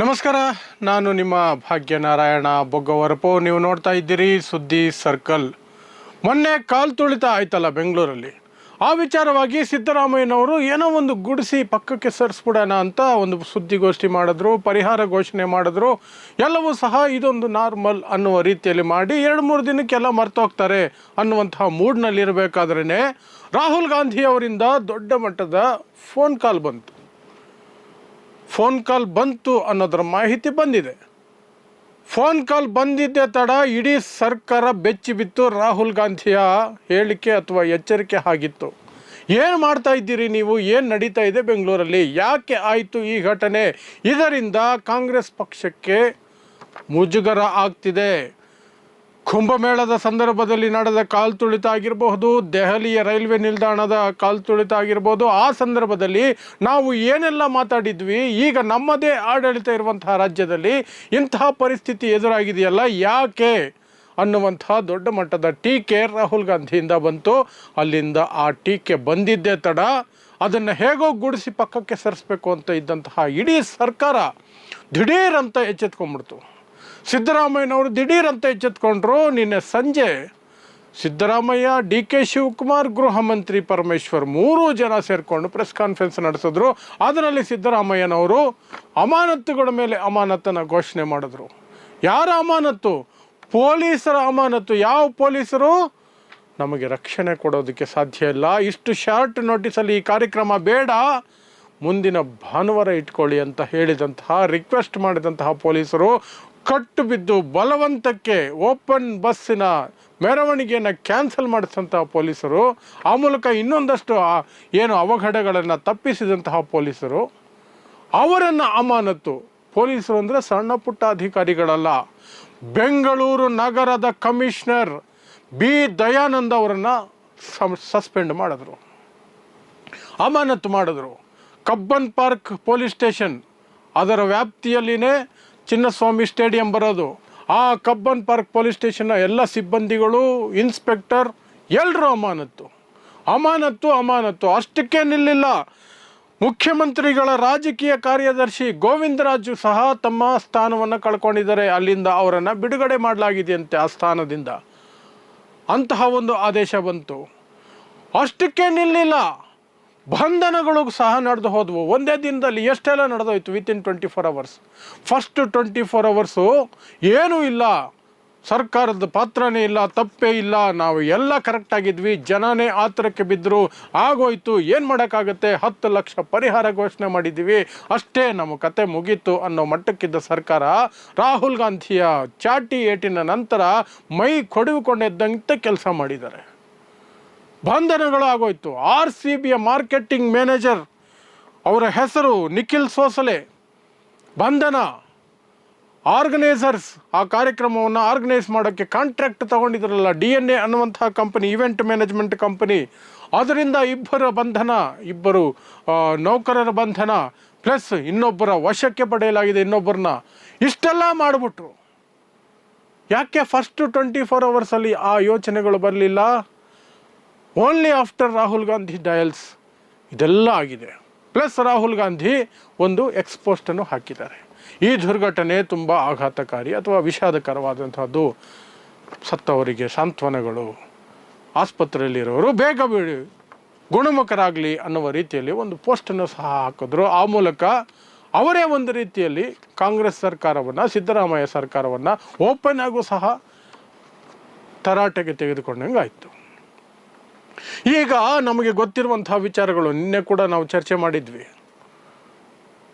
ನಮಸ್ಕಾರ, ನಾನು ನಿಮ್ಮ ಭಾಗ್ಯನಾರಾಯಣ ಬೊಗ್ಗವರಪು. ನೀವು ನೋಡ್ತಾ ಇದ್ದೀರಿ ಸುದ್ದಿ ಸರ್ಕಲ್. ಮೊನ್ನೆ ಕಾಲು ತುಳಿತ ಆಯ್ತಲ್ಲ ಬೆಂಗಳೂರಲ್ಲಿ. ಆ ವಿಚಾರವಾಗಿ ಸಿದ್ದರಾಮಯ್ಯನವರು ಏನೋ ಒಂದು ಗುಡಿಸಿ ಪಕ್ಕಕ್ಕೆ ಸರಿಸ್ಬಿಡೋಣ ಅಂತ ಒಂದು ಸುದ್ದಿಗೋಷ್ಠಿ ಮಾಡಿದ್ರು, ಪರಿಹಾರ ಘೋಷಣೆ ಮಾಡಿದ್ರು. ಎಲ್ಲವೂ ಸಹ ಇದೊಂದು ನಾರ್ಮಲ್ ಅನ್ನುವ ರೀತಿಯಲ್ಲಿ ಮಾಡಿ ಎರಡು ಮೂರು ದಿನಕ್ಕೆಲ್ಲ ಮರ್ತೋಗ್ತಾರೆ ಅನ್ನುವಂತಹ ಮೂಡ್ನಲ್ಲಿರಬೇಕಾದ್ರೇ ರಾಹುಲ್ ಗಾಂಧಿ ಅವರಿಂದ ದೊಡ್ಡ ಮಟ್ಟದ ಫೋನ್ ಕಾಲ್ ಬಂತು. ಫೋನ್ ಕಾಲ್ ಬಂತು ಅನ್ನೋದರ ಮಾಹಿತಿ ಬಂದಿದೆ. ಫೋನ್ ಕಾಲ್ ಬಂದಿದ್ದೇ ತಡ ಇಡೀ ಸರ್ಕಾರ ಬೆಚ್ಚಿ ಬಿತ್ತು. ರಾಹುಲ್ ಗಾಂಧಿಯ ಹೇಳಿಕೆ ಅಥವಾ ಎಚ್ಚರಿಕೆ ಆಗಿತ್ತು. ಏನು ಮಾಡ್ತಾ ಇದ್ದೀರಿ ನೀವು? ಏನು ನಡೀತಾ ಇದೆ ಬೆಂಗಳೂರಲ್ಲಿ? ಯಾಕೆ ಆಯಿತು ಈ ಘಟನೆ? ಇದರಿಂದ ಕಾಂಗ್ರೆಸ್ ಪಕ್ಷಕ್ಕೆ ಮುಜುಗರ ಆಗ್ತಿದೆ. ಕುಂಭಮೇಳದ ಸಂದರ್ಭದಲ್ಲಿ ನಡೆದ ಕಾಲ್ ತುಳಿತ ಆಗಿರಬಹುದು, ದೆಹಲಿಯ ರೈಲ್ವೆ ನಿಲ್ದಾಣದ ಕಾಲ್ ತುಳಿತ ಆಗಿರ್ಬೋದು ಆ ಸಂದರ್ಭದಲ್ಲಿ ನಾವು ಏನೆಲ್ಲ ಮಾತಾಡಿದ್ವಿ, ಈಗ ನಮ್ಮದೇ ಆಡಳಿತ ಇರುವಂತಹ ರಾಜ್ಯದಲ್ಲಿ ಇಂತಹ ಪರಿಸ್ಥಿತಿ ಎದುರಾಗಿದೆಯಲ್ಲ, ಯಾಕೆ ಅನ್ನುವಂತಹ ದೊಡ್ಡ ಮಟ್ಟದ ಟೀಕೆ ರಾಹುಲ್ ಗಾಂಧಿಯಿಂದ ಬಂತು. ಅಲ್ಲಿಂದ ಆ ಟೀಕೆ ಬಂದಿದ್ದೇ ತಡ. ಅದನ್ನು ಹೇಗೋ ಗುಡಿಸಿ ಪಕ್ಕಕ್ಕೆ ಸರಿಸಬೇಕು ಅಂತ ಇದ್ದಂತಹ ಇಡೀ ಸರ್ಕಾರ ದಿಢೀರಂತ ಎಚ್ಚೆತ್ಕೊಂಡ್ಬಿಡ್ತು. ಸಿದ್ದರಾಮಯ್ಯನವರು ದಿಢೀರಂತ ಎಚ್ಚೆತ್ಕೊಂಡ್ರು. ನಿನ್ನೆ ಸಂಜೆ ಸಿದ್ದರಾಮಯ್ಯ, ಡಿ ಕೆ ಶಿವಕುಮಾರ್, ಗೃಹ ಮಂತ್ರಿ ಪರಮೇಶ್ವರ್ ಮೂರು ಜನ ಸೇರಿಕೊಂಡು ಪ್ರೆಸ್ ಕಾನ್ಫರೆನ್ಸ್ ನಡೆಸಿದ್ರು. ಅದರಲ್ಲಿ ಸಿದ್ದರಾಮಯ್ಯನವರು ಅಮಾನತ್ತುಗಳ ಮೇಲೆ ಅಮಾನತನ್ನು ಘೋಷಣೆ ಮಾಡಿದ್ರು. ಯಾರ ಅಮಾನತ್ತು? ಪೊಲೀಸರ ಅಮಾನತ್ತು. ಯಾವ ಪೊಲೀಸರು? ನಮಗೆ ರಕ್ಷಣೆ ಕೊಡೋದಕ್ಕೆ ಸಾಧ್ಯ ಇಲ್ಲ. ಇಷ್ಟು ಶಾರ್ಟ್ ನೋಟಿಸಲ್ಲಿ ಈ ಕಾರ್ಯಕ್ರಮ ಬೇಡ. ಮುಂದಿನ ಭಾನುವಾರ ಇಟ್ಕೊಳ್ಳಿ ಅಂತ ಹೇಳಿದಂತಹ, ರಿಕ್ವೆಸ್ಟ್ ಮಾಡಿದಂತಹ ಪೊಲೀಸರು ಕಟ್ಟು ಬಿದ್ದು ಬಲವಂತಕ್ಕೆ ಓಪನ್ ಬಸ್ಸಿನ ಮೆರವಣಿಗೆಯನ್ನು ಕ್ಯಾನ್ಸಲ್ ಮಾಡಿಸಿದಂತಹ ಪೊಲೀಸರು, ಆ ಮೂಲಕ ಇನ್ನೊಂದಷ್ಟು ಏನು ಅವಘಡಗಳನ್ನು ತಪ್ಪಿಸಿದಂತಹ ಪೊಲೀಸರು, ಅವರನ್ನು ಅಮಾನತು ಪೊಲೀಸರು ಅಂದರೆ ಸಣ್ಣ ಪುಟ್ಟ ಅಧಿಕಾರಿಗಳಲ್ಲ. ಬೆಂಗಳೂರು ನಗರದ ಕಮಿಷನರ್ ಬಿ. ದಯಾನಂದ ಅವರನ್ನು ಸಸ್ಪೆಂಡ್ ಮಾಡಿದ್ರು. ಅಮಾನತು ಮಾಡಿದ್ರು. ಕಬ್ಬನ್ ಪಾರ್ಕ್ ಪೊಲೀಸ್ ಸ್ಟೇಷನ್ ಅದರ ವ್ಯಾಪ್ತಿಯಲ್ಲಿನೇ ಚಿನ್ನಸ್ವಾಮಿ ಸ್ಟೇಡಿಯಂ ಬರೋದು. ಆ ಕಬ್ಬನ್ ಪಾರ್ಕ್ ಪೊಲೀಸ್ ಸ್ಟೇಷನ್ನ ಎಲ್ಲ ಸಿಬ್ಬಂದಿಗಳು, ಇನ್ಸ್ಪೆಕ್ಟರ್ ಎಲ್ಲರೂ ಅಮಾನತ್ತು. ಅಮಾನತ್ತು ಅಮಾನತ್ತು. ಅಷ್ಟಕ್ಕೆ ನಿಲ್ಲಿಲ್ಲ. ಮುಖ್ಯಮಂತ್ರಿಗಳ ರಾಜಕೀಯ ಕಾರ್ಯದರ್ಶಿ ಗೋವಿಂದರಾಜು ಸಹ ತಮ್ಮ ಸ್ಥಾನವನ್ನು ಕಳ್ಕೊಂಡಿದ್ದಾರೆ. ಅಲ್ಲಿಂದ ಅವರನ್ನು ಬಿಡುಗಡೆ ಮಾಡಲಾಗಿದೆಯಂತೆ ಆ ಸ್ಥಾನದಿಂದ. ಅಂತಹ ಒಂದು ಆದೇಶ ಬಂತು. ಅಷ್ಟಕ್ಕೆ ನಿಲ್ಲಿಲ್ಲ. ಬಂಧನಗಳು ಸಹ ನಡೆದು ಹೋದವು. ಒಂದೇ ದಿನದಲ್ಲಿ ಎಷ್ಟೆಲ್ಲ ನಡೆದೋಯ್ತು within twenty four hours first twenty four hours ಏನೂ ಇಲ್ಲ. ಸರ್ಕಾರದ ಪಾತ್ರನೇ ಇಲ್ಲ, ತಪ್ಪೇ ಇಲ್ಲ. ನಾವು ಎಲ್ಲ ಕರೆಕ್ಟಾಗಿದ್ವಿ ಜನನೇ ಆತರಕ್ಕೆ ಬಿದ್ದರು ಆಗೋಯ್ತು. ಏನು ಮಾಡೋಕ್ಕಾಗುತ್ತೆ? ಹತ್ತು ಲಕ್ಷ ಪರಿಹಾರ ಘೋಷಣೆ ಮಾಡಿದ್ದೀವಿ. ಅಷ್ಟೇ ನಮ್ಮ ಕತೆ ಮುಗೀತು ಅನ್ನೋ ಮಟ್ಟಕ್ಕಿದ್ದ ಸರ್ಕಾರ ರಾಹುಲ್ ಗಾಂಧಿಯ ಚಾಟಿ ಏಟಿನ ನಂತರ ಮೈ ಕೊಡುವುಕೊಂಡೆದ್ದಂತೆ ಕೆಲಸ ಮಾಡಿದ್ದಾರೆ. ಬಂಧನಗಳು ಆಗೋಯ್ತು ಆರ್ ಸಿ ಬಿಯ ಮಾರ್ಕೆಟಿಂಗ್ ಮ್ಯಾನೇಜರ್ ಅವರ ಹೆಸರು ನಿಖಿಲ್ ಸೋಸಲೆ. ಬಂಧನ. ಆರ್ಗನೈಸರ್ಸ್ ಆ ಕಾರ್ಯಕ್ರಮವನ್ನು ಆರ್ಗನೈಸ್ ಮಾಡೋಕ್ಕೆ ಕಾಂಟ್ರಾಕ್ಟ್ ತಗೊಂಡಿದ್ರಲ್ಲ, ಡಿ ಎನ್ ಎ ಅನ್ನುವಂತಹ ಕಂಪನಿ, ಇವೆಂಟ್ ಮ್ಯಾನೇಜ್ಮೆಂಟ್ ಕಂಪನಿ. ಅದರಿಂದ ಇಬ್ಬರ ಬಂಧನ, ಇಬ್ಬರು ನೌಕರರ ಬಂಧನ, ಪ್ಲಸ್ ಇನ್ನೊಬ್ಬರ ವಶಕ್ಕೆ ಪಡೆಯಲಾಗಿದೆ ಇನ್ನೊಬ್ಬರನ್ನ. ಇಷ್ಟೆಲ್ಲ ಮಾಡಿಬಿಟ್ರು. ಯಾಕೆ ಫಸ್ಟ್ ಟ್ವೆಂಟಿ ಫೋರ್ ಅವರ್ಸಲ್ಲಿ ಆ ಯೋಚನೆಗಳು ಬರಲಿಲ್ಲ? Only after Rahul Gandhi dials ಇದೆಲ್ಲ ಆಗಿದೆ. ಪ್ಲಸ್ ರಾಹುಲ್ ಗಾಂಧಿ ಒಂದು ಎಕ್ಸ್ಪೋಸ್ಟನ್ನು ಹಾಕಿದ್ದಾರೆ. ಈ ದುರ್ಘಟನೆ ತುಂಬ ಆಘಾತಕಾರಿ ಅಥವಾ ವಿಷಾದಕರವಾದಂಥದ್ದು ಸತ್ತವರಿಗೆ ಸಾಂತ್ವನಗಳು. ಆಸ್ಪತ್ರೆಯಲ್ಲಿರೋರು ಬೇಗ ಬಿಡಿ ಗುಣಮುಖರಾಗಲಿ ಅನ್ನುವ ರೀತಿಯಲ್ಲಿ ಒಂದು ಪೋಸ್ಟನ್ನು ಸಹ ಹಾಕಿದ್ರು. ಆ ಮೂಲಕ ಅವರೇ ಒಂದು ರೀತಿಯಲ್ಲಿ ಕಾಂಗ್ರೆಸ್ ಸರ್ಕಾರವನ್ನು, ಸಿದ್ದರಾಮಯ್ಯ ಸರ್ಕಾರವನ್ನು ಓಪನ್ ಆಗೂ ಸಹ ತರಾಟೆಗೆ ತೆಗೆದುಕೊಂಡಂಗೆ ಆಯಿತು ಈಗ ನಮಗೆ ಗೊತ್ತಿರುವಂತಹ ವಿಚಾರಗಳು ನಿನ್ನೆ ಕೂಡ ನಾವು ಚರ್ಚೆ ಮಾಡಿದ್ವಿ.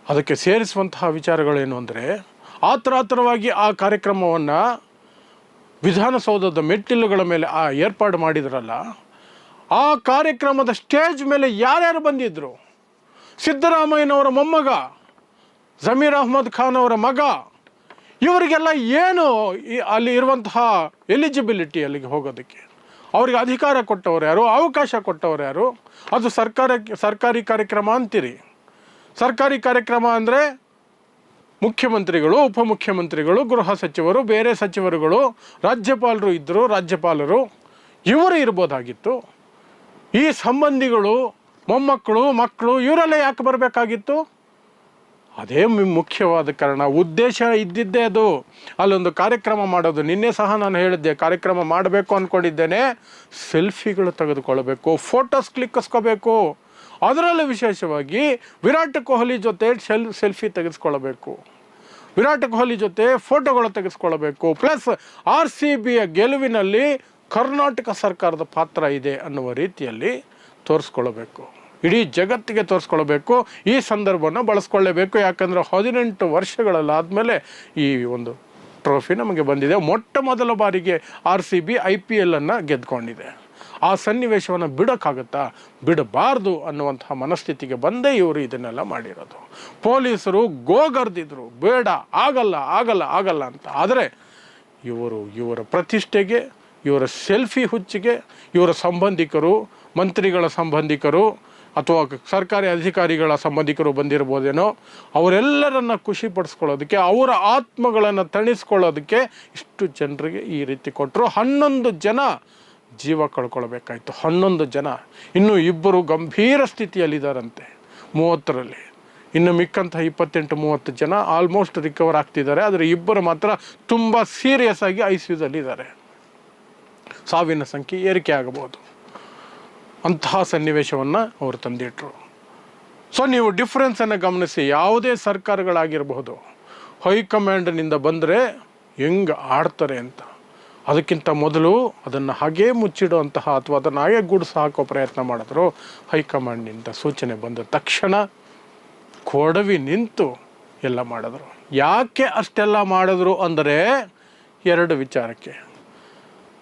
ಅದಕ್ಕೆ ಸೇರಿಸುವಂತಹ ವಿಚಾರಗಳೇನು ಅಂದರೆ, ಆತರಾತರವಾಗಿ ಆ ಕಾರ್ಯಕ್ರಮವನ್ನು ವಿಧಾನಸೌಧದ ಮೆಟ್ಟಿಲುಗಳ ಮೇಲೆ, ಆ, ಏರ್ಪಾಡು ಮಾಡಿದ್ರಲ್ಲ, ಆ ಕಾರ್ಯಕ್ರಮದ ಸ್ಟೇಜ್ ಮೇಲೆ ಯಾರ್ಯಾರು ಬಂದಿದ್ದರು ಸಿದ್ದರಾಮಯ್ಯನವರ ಮೊಮ್ಮಗ, ಜಮೀರ್ ಅಹ್ಮದ್ ಖಾನ್ ಅವರ ಮಗ, ಇವರಿಗೆಲ್ಲ ಏನು ಅಲ್ಲಿ ಇರುವಂತಹ ಎಲಿಜಿಬಿಲಿಟಿ ಅಲ್ಲಿಗೆ ಹೋಗೋದಕ್ಕೆ? ಅವರಿಗೆ ಅಧಿಕಾರ ಕೊಟ್ಟವರು ಯಾರು? ಅವಕಾಶ ಕೊಟ್ಟವರು ಯಾರು? ಅದು ಸರ್ಕಾರ, ಸರ್ಕಾರಿ ಕಾರ್ಯಕ್ರಮ ಅಂತೀರಿ. ಸರ್ಕಾರಿ ಕಾರ್ಯಕ್ರಮ ಅಂದರೆ ಮುಖ್ಯಮಂತ್ರಿಗಳು, ಉಪಮುಖ್ಯಮಂತ್ರಿಗಳು, ಗೃಹ ಸಚಿವರು, ಬೇರೆ ಸಚಿವರುಗಳು, ರಾಜ್ಯಪಾಲರು ಇದ್ದರು ರಾಜ್ಯಪಾಲರು, ಇವರು ಇರ್ಬೋದಾಗಿತ್ತು. ಈ ಸಂಬಂಧಿಗಳು, ಮೊಮ್ಮಕ್ಕಳು, ಮಕ್ಕಳು ಇವರೆಲ್ಲ ಯಾಕೆ ಬರಬೇಕಾಗಿತ್ತು? ಅದೇ ಮುಖ್ಯವಾದ ಕಾರಣ. ಉದ್ದೇಶ ಇದ್ದಿದ್ದೇ ಅದು. ಅಲ್ಲೊಂದು ಕಾರ್ಯಕ್ರಮ ಮಾಡೋದು. ನಿನ್ನೆ ಸಹ ನಾನು ಹೇಳಿದ್ದೆ, ಕಾರ್ಯಕ್ರಮ ಮಾಡಬೇಕು ಅಂದ್ಕೊಂಡಿದ್ದೇನೆ ಸೆಲ್ಫಿಗಳು ತೆಗೆದುಕೊಳ್ಬೇಕು ಫೋಟೋಸ್ ಕ್ಲಿಕ್ಕಿಸ್ಕೋಬೇಕು. ಅದರಲ್ಲೂ ವಿಶೇಷವಾಗಿ ವಿರಾಟ್ ಕೊಹ್ಲಿ ಜೊತೆ ಸೆಲ್ ಸೆಲ್ಫಿ ತೆಗೆಸ್ಕೊಳ್ಬೇಕು ವಿರಾಟ್ ಕೊಹ್ಲಿ ಜೊತೆ ಫೋಟೋಗಳು ತೆಗೆಸ್ಕೊಳ್ಬೇಕು ಪ್ಲಸ್ ಆರ್ ಸಿ ಬಿಯ ಗೆಲುವಿನಲ್ಲಿ ಕರ್ನಾಟಕ ಸರ್ಕಾರದ ಪಾತ್ರ ಇದೆ ಅನ್ನುವ ರೀತಿಯಲ್ಲಿ ತೋರಿಸ್ಕೊಳ್ಬೇಕು. ಇಡೀ ಜಗತ್ತಿಗೆ ತೋರಿಸ್ಕೊಳ್ಬೇಕು, ಈ ಸಂದರ್ಭವನ್ನು ಬಳಸ್ಕೊಳ್ಳೇಬೇಕು. ಯಾಕಂದರೆ ಹದಿನೆಂಟು ವರ್ಷಗಳಲ್ಲಾದಮೇಲೆ ಈ ಒಂದು ಟ್ರೋಫಿ ನಮಗೆ ಬಂದಿದೆ. ಮೊಟ್ಟ ಮೊದಲ ಬಾರಿಗೆ R C B I P ಎಲ್ಲನ್ನು ಗೆದ್ಕೊಂಡಿದೆ. ಆ ಸನ್ನಿವೇಶವನ್ನು ಬಿಡೋಕ್ಕಾಗುತ್ತಾ? ಬಿಡಬಾರ್ದು ಅನ್ನುವಂತಹ ಮನಸ್ಥಿತಿಗೆ ಬಂದೇ ಇವರು ಇದನ್ನೆಲ್ಲ ಮಾಡಿರೋದು. ಪೊಲೀಸರು ಗೋಗರ್ದಿದ್ರು, ಬೇಡ, ಆಗಲ್ಲ ಆಗಲ್ಲ ಆಗಲ್ಲ ಅಂತ. ಆದರೆ ಇವರು ಇವರ ಪ್ರತಿಷ್ಠೆಗೆ, ಇವರ ಸೆಲ್ಫಿ ಹುಚ್ಚಿಗೆ, ಇವರ ಸಂಬಂಧಿಕರು, ಮಂತ್ರಿಗಳ ಸಂಬಂಧಿಕರು ಅಥವಾ ಸರ್ಕಾರಿ ಅಧಿಕಾರಿಗಳ ಸಂಬಂಧಿಕರು ಬಂದಿರ್ಬೋದೇನೋ, ಅವರೆಲ್ಲರನ್ನು ಖುಷಿ ಪಡಿಸ್ಕೊಳ್ಳೋದಕ್ಕೆ ಅವರ ಆತ್ಮಗಳನ್ನು ತಣಿಸ್ಕೊಳ್ಳೋದಕ್ಕೆ ಇಷ್ಟು ಜನರಿಗೆ ಈ ರೀತಿ ಕೊಟ್ಟರು ಹನ್ನೊಂದು ಜನ ಜೀವ ಕಳ್ಕೊಳ್ಬೇಕಾಯ್ತು. ಹನ್ನೊಂದು ಜನ. ಇನ್ನು ಇಬ್ಬರು ಗಂಭೀರ ಸ್ಥಿತಿಯಲ್ಲಿದ್ದಾರಂತೆ ಮೂವತ್ತರಲ್ಲಿ. ಇನ್ನು ಮಿಕ್ಕಂತಹ ಇಪ್ಪತ್ತೆಂಟು, ಮೂವತ್ತು ಜನ ಆಲ್ಮೋಸ್ಟ್ ರಿಕವರ್ ಆಗ್ತಿದ್ದಾರೆ. ಆದರೆ ಇಬ್ಬರು ಮಾತ್ರ ತುಂಬ ಸೀರಿಯಸ್ ಆಗಿ ಐ ಸಿ ಯುದಲ್ಲಿದ್ದಾರೆ ಸಾವಿನ ಸಂಖ್ಯೆ ಏರಿಕೆ ಆಗಬಹುದು. ಅಂತಹ ಸನ್ನಿವೇಶವನ್ನು ಅವರು ತಂದಿಟ್ಟರು ಸೊ ನೀವು ಡಿಫ್ರೆನ್ಸನ್ನು ಗಮನಿಸಿ, ಯಾವುದೇ ಸರ್ಕಾರಗಳಾಗಿರಬಹುದು ಹೈಕಮಾಂಡ್ನಿಂದ ಬಂದರೆ ಹೆಂಗೆ ಆಡ್ತಾರೆ ಅಂತ. ಅದಕ್ಕಿಂತ ಮೊದಲು ಅದನ್ನು ಹಾಗೇ ಮುಚ್ಚಿಡುವಂತಹ ಅಥವಾ ಅದನ್ನು ಹಾಗೇ ಗುಡಿಸ ಹಾಕೋ ಪ್ರಯತ್ನ ಮಾಡಿದ್ರು ಹೈಕಮಾಂಡ್ನಿಂದ ಸೂಚನೆ ಬಂದ ತಕ್ಷಣ ಕೊಡವಿ ನಿಂತು ಎಲ್ಲ ಮಾಡಿದ್ರು. ಯಾಕೆ ಅಷ್ಟೆಲ್ಲ ಮಾಡಿದ್ರು ಅಂದರೆ ಎರಡು ವಿಚಾರಕ್ಕೆ.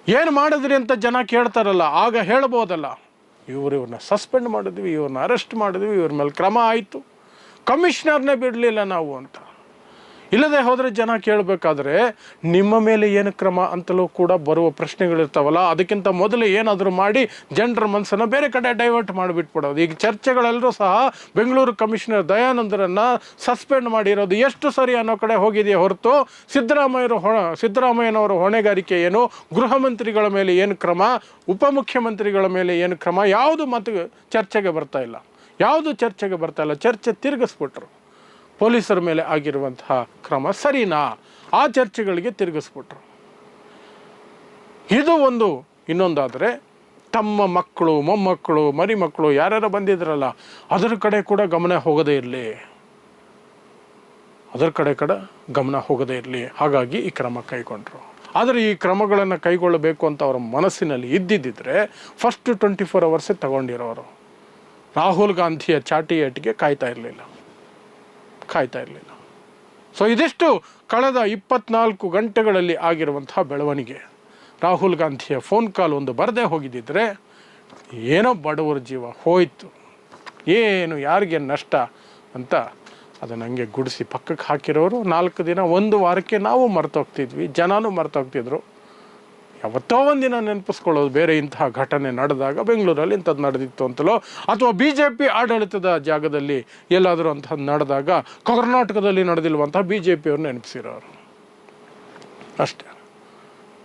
ಏನು ಮಾಡಿದ್ರಿ ಅಂತ ಜನ ಕೇಳ್ತಾರಲ್ಲ, ಆಗ ಹೇಳ್ಬೋದಲ್ಲ. ಇವರು ಇವ್ರನ್ನ ಸಸ್ಪೆಂಡ್ ಮಾಡಿದ್ವಿ, ಇವ್ರನ್ನ ಅರೆಸ್ಟ್ ಮಾಡಿದ್ವಿ, ಇವ್ರ ಮೇಲೆ ಕ್ರಮ ಆಯಿತು. ಕಮಿಷನರ್ನೇ ಬಿಡಲಿಲ್ಲ ನಾವು ಅಂತ. ಇಲ್ಲದೆ ಹೋದರೆ ಜನ ಕೇಳಬೇಕಾದ್ರೆ ನಿಮ್ಮ ಮೇಲೆ ಏನು ಕ್ರಮ ಅಂತಲೂ ಕೂಡ ಬರುವ ಪ್ರಶ್ನೆಗಳಿರ್ತಾವಲ್ಲ, ಅದಕ್ಕಿಂತ ಮೊದಲು ಏನಾದರೂ ಮಾಡಿ ಜನರ ಮನಸ್ಸನ್ನು ಬೇರೆ ಕಡೆ ಡೈವರ್ಟ್ ಮಾಡಿಬಿಟ್ಬಿಡೋದು. ಈಗ ಚರ್ಚೆಗಳೆಲ್ಲರೂ ಸಹ ಬೆಂಗಳೂರು ಕಮಿಷನರ್ ದಯಾನಂದರನ್ನು ಸಸ್ಪೆಂಡ್ ಮಾಡಿರೋದು ಎಷ್ಟು ಸರಿ ಅನ್ನೋ ಕಡೆ ಹೋಗಿದೆಯೇ ಹೊರತು ಸಿದ್ದರಾಮಯ್ಯರು ಹೊ, ಸಿದ್ದರಾಮಯ್ಯನವರ ಹೊಣೆಗಾರಿಕೆ ಏನು, ಗೃಹ ಮಂತ್ರಿಗಳ ಮೇಲೆ ಏನು ಕ್ರಮ ಉಪಮುಖ್ಯಮಂತ್ರಿಗಳ ಮೇಲೆ ಏನು ಕ್ರಮ, ಯಾವುದು ಮತ್ತು ಚರ್ಚೆಗೆ ಬರ್ತಾ ಇಲ್ಲ. ಯಾವುದು ಚರ್ಚೆಗೆ ಬರ್ತಾ ಇಲ್ಲ, ಚರ್ಚೆ ತಿರುಗಿಸ್ಬಿಟ್ರು. ಪೊಲೀಸರ ಮೇಲೆ ಆಗಿರುವಂತಹ ಕ್ರಮ ಸರಿನಾ? ಆ ಚರ್ಚೆಗಳಿಗೆ ತಿರುಗಿಸ್ಬಿಟ್ರು. ಇದು ಒಂದು, ಇನ್ನೊಂದಾದರೆ, ತಮ್ಮ ಮಕ್ಕಳು, ಮೊಮ್ಮಕ್ಕಳು ಮರಿ ಮಕ್ಕಳು ಯಾರ್ಯಾರು ಬಂದಿದ್ರಲ್ಲ, ಅದರ ಕಡೆ ಕೂಡ ಗಮನ ಹೋಗದೇ ಇರಲಿ. ಅದರ ಕಡೆ ಕಡೆ ಗಮನ ಹೋಗದೇ ಇರಲಿ. ಹಾಗಾಗಿ ಈ ಕ್ರಮ ಕೈಗೊಂಡರು. ಆದರೆ ಈ ಕ್ರಮಗಳನ್ನು ಕೈಗೊಳ್ಳಬೇಕು ಅಂತ ಅವರ ಮನಸ್ಸಿನಲ್ಲಿ ಇದ್ದಿದ್ದರೆ ಫಸ್ಟ್ ಟ್ವೆಂಟಿ ಫೋರ್ ಅವರ್ಸೇ ತಗೊಂಡಿರೋರು. ರಾಹುಲ್ ಗಾಂಧಿಯ ಚಾಟಿ ಏಟಿಗೆ ಕಾಯ್ತಾ ಇರಲಿಲ್ಲ. ಕಾಯ್ತಾ ಇರಲಿಲ್ಲ. ಸೊ ಇದಿಷ್ಟು ಕಳೆದ ಇಪ್ಪತ್ನಾಲ್ಕು ಗಂಟೆಗಳಲ್ಲಿ ಆಗಿರುವಂತಹ ಬೆಳವಣಿಗೆ. ರಾಹುಲ್ ಗಾಂಧಿಯ ಫೋನ್ ಕಾಲ್ ಒಂದು ಬರದೇ ಹೋಗಿದ್ದಿದ್ರೆ ಏನೋ ಬಡವರ ಜೀವ ಹೋಯಿತು. ಏನು, ಯಾರಿಗೆ ನಷ್ಟ ಅಂತ ಅದನ್ನು ಹಂಗೆ ಗುಡಿಸಿ ಪಕ್ಕಕ್ಕೆ ಹಾಕಿರೋರು. ನಾಲ್ಕು ದಿನ, ಒಂದು ವಾರಕ್ಕೆ ನಾವು ಮರ್ತೋಗ್ತಿದ್ವಿ. ಜನನೂ ಮರ್ತೋಗ್ತಿದ್ರು. ಯಾವತ್ತೋ ಒಂದಿನ ನೆನಪಿಸ್ಕೊಳ್ಳೋದು ಬೇರೆ ಇಂತಹ ಘಟನೆ ನಡೆದಾಗ ಬೆಂಗಳೂರಲ್ಲಿ ಇಂಥದ್ದು ನಡೆದಿತ್ತು ಅಂತಲೋ? ಅಥವಾ ಬಿ ಜೆ ಪಿ ಆಡಳಿತದ ಜಾಗದಲ್ಲಿ ಎಲ್ಲಾದರೂ ಅಂಥದ್ದು ನಡೆದಾಗ ಕರ್ನಾಟಕದಲ್ಲಿ ನಡೆದಿಲ್ವಂತಹ ಬಿ ಜೆ ಪಿಯವ್ರು ನೆನಪಿಸಿರೋರು? ಅಷ್ಟೇ.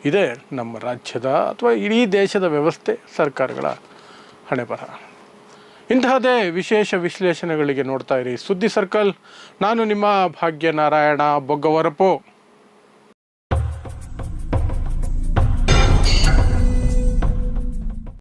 ಇದೇ ನಮ್ಮ ರಾಜ್ಯದ ಅಥವಾ ಇಡೀ ದೇಶದ ವ್ಯವಸ್ಥೆ, ಸರ್ಕಾರಗಳ ಹಣೆ ಬರ ಇಂತಹದೇ ವಿಶೇಷ ವಿಶ್ಲೇಷಣೆಗಳಿಗೆ ನೋಡ್ತಾ ಇರಿ ಸುದ್ದಿ ಸರ್ಕಲ್. ನಾನು ನಿಮ್ಮ ಭಾಗ್ಯ ನಾರಾಯಣ ಬೊಗ್ಗವರಪು.